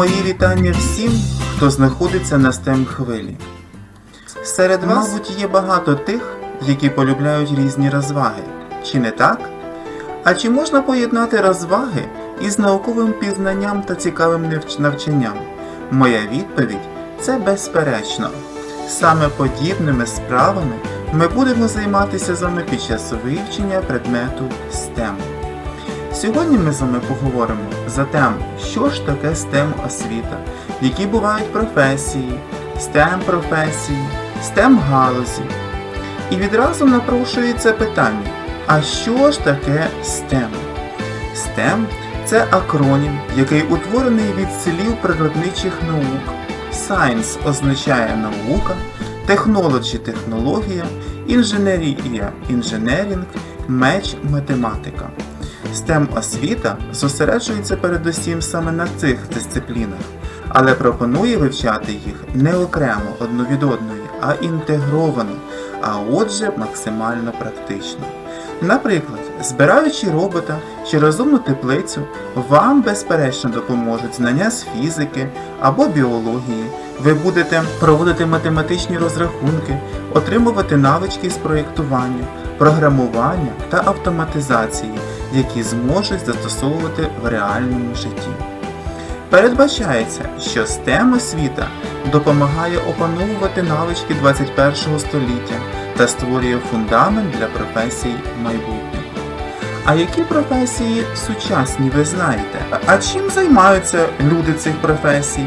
Мої вітання всім, хто знаходиться на STEM хвилі. Серед вас, мабуть, є багато тих, які полюбляють різні розваги. Чи не так? А чи можна поєднати розваги із науковим пізнанням та цікавим навчанням? Моя відповідь це безперечно. Саме подібними справами ми будемо займатися з вами під час вивчення предмету STEM. Сьогодні ми з вами поговоримо за тему, що ж таке STEM освіта, які бувають професії, STEM професії, STEM галузі. І відразу напрошується питання, а що ж таке STEM? STEM – це акронім, який утворений від слів природничих наук. Science означає наука, Technology – технологія, інженерія – інженерінг, меч – математика. STEM освіта зосереджується передусім саме на цих дисциплінах, але пропонує вивчати їх не окремо одну від одної, а інтегровано, а отже максимально практично. Наприклад, збираючи робота чи розумну теплицю, вам безперечно допоможуть знання з фізики або біології. Ви будете проводити математичні розрахунки, отримувати навички з проєктування, програмування та автоматизації, які зможуть застосовувати в реальному житті. Передбачається, що STEM освіта допомагає опановувати навички 21 століття та створює фундамент для професій майбутнього. А які професії сучасні ви знаєте? А чим займаються люди цих професій?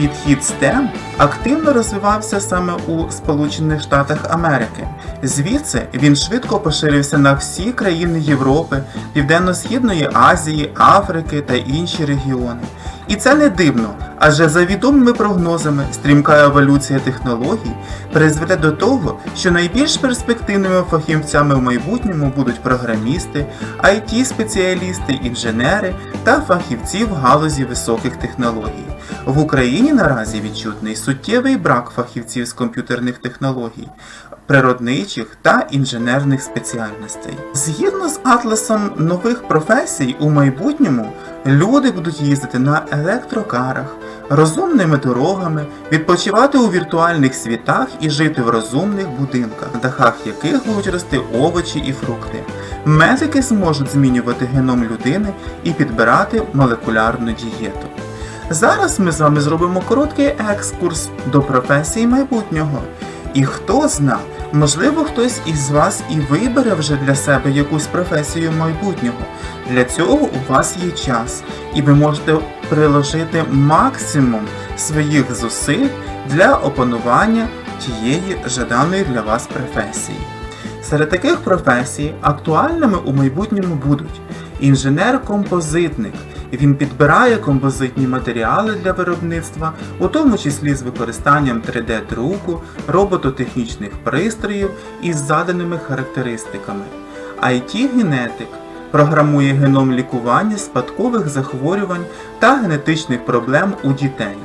Підхід STEM активно розвивався саме у Сполучених Штатах Америки. Звідси він швидко поширився на всі країни Європи, Південно-Східної Азії, Африки та інші регіони. І це не дивно, адже за відомими прогнозами стрімка еволюція технологій призведе до того, що найбільш перспективними фахівцями в майбутньому будуть програмісти, IT-спеціалісти, інженери та фахівці в галузі високих технологій. В Україні наразі відчутний суттєвий брак фахівців з комп'ютерних технологій, природничих та інженерних спеціальностей. Згідно з атласом нових професій у майбутньому люди будуть їздити на електрокарах, розумними дорогами, відпочивати у віртуальних світах і жити в розумних будинках, на дахах яких будуть рости овочі і фрукти. Медики зможуть змінювати геном людини і підбирати молекулярну дієту. Зараз ми з вами зробимо короткий екскурс до професії майбутнього. І хто зна, можливо, хтось із вас і вибере вже для себе якусь професію майбутнього. Для цього у вас є час, і ви можете приложити максимум своїх зусиль для опанування тієї жаданої для вас професії. Серед таких професій актуальними у майбутньому будуть інженер-композитник. Він підбирає композитні матеріали для виробництва, у тому числі з використанням 3D-друку, робототехнічних пристроїв із заданими характеристиками. IT-генетик програмує геном лікування спадкових захворювань та генетичних проблем у дітей.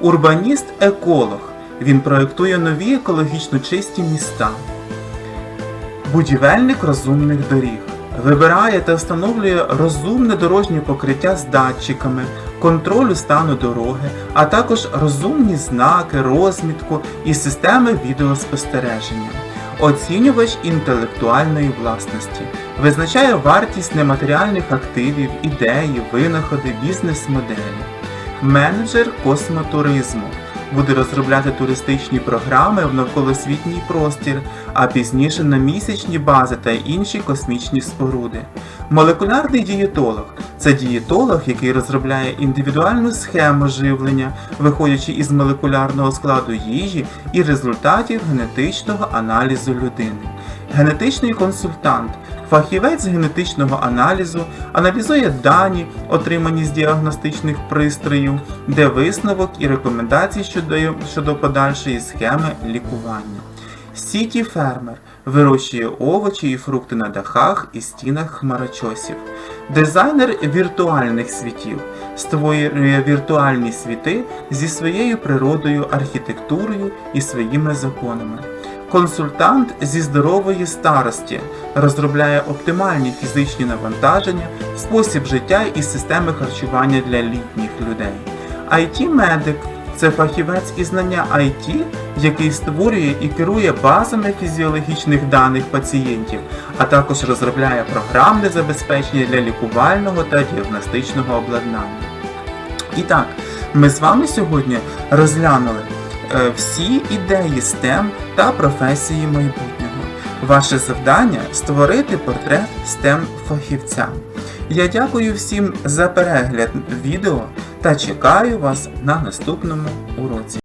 Урбаніст-еколог. Він проєктує нові екологічно чисті міста. Будівельник розумних доріг. Вибирає та встановлює розумне дорожнє покриття з датчиками, контролю стану дороги, а також розумні знаки, розмітку і системи відеоспостереження. Оцінювач інтелектуальної власності визначає вартість нематеріальних активів, ідеї, винаходи, бізнес-моделі. Менеджер космотуризму буде розробляти туристичні програми в навколосвітній простір, а пізніше на місячні бази та інші космічні споруди. Молекулярний дієтолог це дієтолог, який розробляє індивідуальну схему живлення, виходячи із молекулярного складу їжі і результатів генетичного аналізу людини. Генетичний консультант Фахівець генетичного аналізу аналізує дані, отримані з діагностичних пристроїв, де висновок і рекомендації щодо, щодо подальшої схеми лікування. Сіті фермер вирощує овочі і фрукти на дахах і стінах хмарочосів. Дизайнер віртуальних світів створює віртуальні світи зі своєю природою, архітектурою і своїми законами. Консультант зі здорової старості розробляє оптимальні фізичні навантаження, спосіб життя і системи харчування для літніх людей. IT-медик це фахівець із знання IT, який створює і керує базами фізіологічних даних пацієнтів, а також розробляє програмне забезпечення для лікувального та діагностичного обладнання. І так, ми з вами сьогодні розглянули всі ідеї STEM та професії майбутнього. Ваше завдання створити портрет STEM фахівця. Я дякую всім за перегляд відео та чекаю вас на наступному уроці.